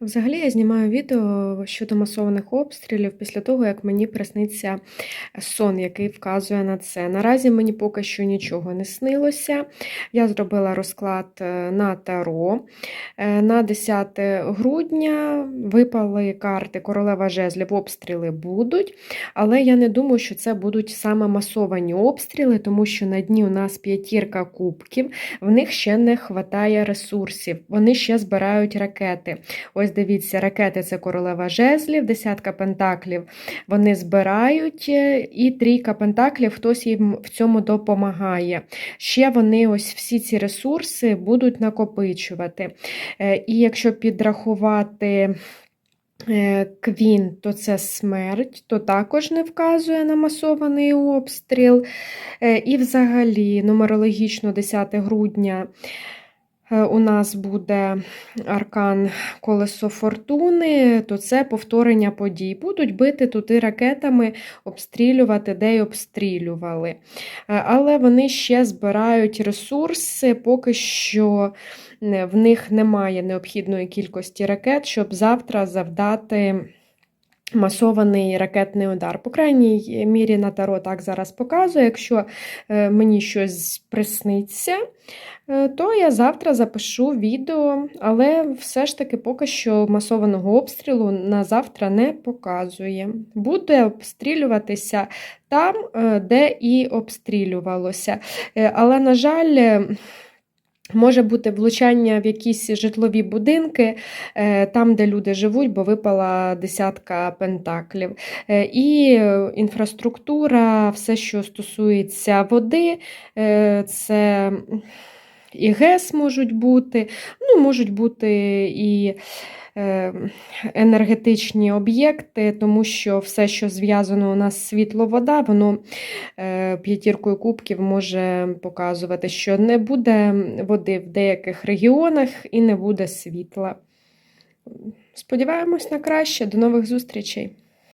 Взагалі я знімаю відео щодо масованих обстрілів після того, як мені присниться сон, який вказує на це. Наразі мені поки що нічого не снилося. Я зробила розклад е, на таро. Е, На 10 грудня випали карти Королева жезлів, обстріли будуть, але я не думаю, що це будуть саме масовані обстріли, тому що на дні у нас п'ятірка кубків, в них ще не вистачає ресурсів, вони ще збирають ракети. Ось дивіться, ракети це королева жезлів, десятка пентаклів вони збирають, е, і трійка пентаклів хтось їм в цьому допомагає. Ще вони ось всі ці ресурси будуть накопичувати. Е, І якщо підрахувати. е, Квін, то це смерть, то також не вказує на масований обстріл. І взагалі, нумерологічно 10 грудня у нас буде аркан колесо фортуни, то це повторення подій. Будуть бити туди ракетами, обстрілювати, де й обстрілювали. Е, Але вони ще збирають ресурси, поки що в них немає необхідної кількості ракет, щоб завтра завдати. Масований ракетний удар. По крайній мірі на таро так зараз показує. Якщо е, мені щось присниться, е, то я завтра запишу відео, але все ж таки поки що масованого обстрілу на завтра не показує. Буде обстрілюватися там, е, де і обстрілювалося. Але, на жаль, Може бути влучання в якісь житлові будинки, е, там, де люди живуть, бо випала десятка пентаклів. Е, І інфраструктура, все, що стосується води, е, це і ГЕС можуть бути, ну, можуть бути і е, енергетичні об'єкти, тому що все, що зв'язано у нас світло-вода, воно е, п'ятіркою кубків може показувати, що не буде води в деяких регіонах і не буде світла. Сподіваємось на краще. До нових зустрічей!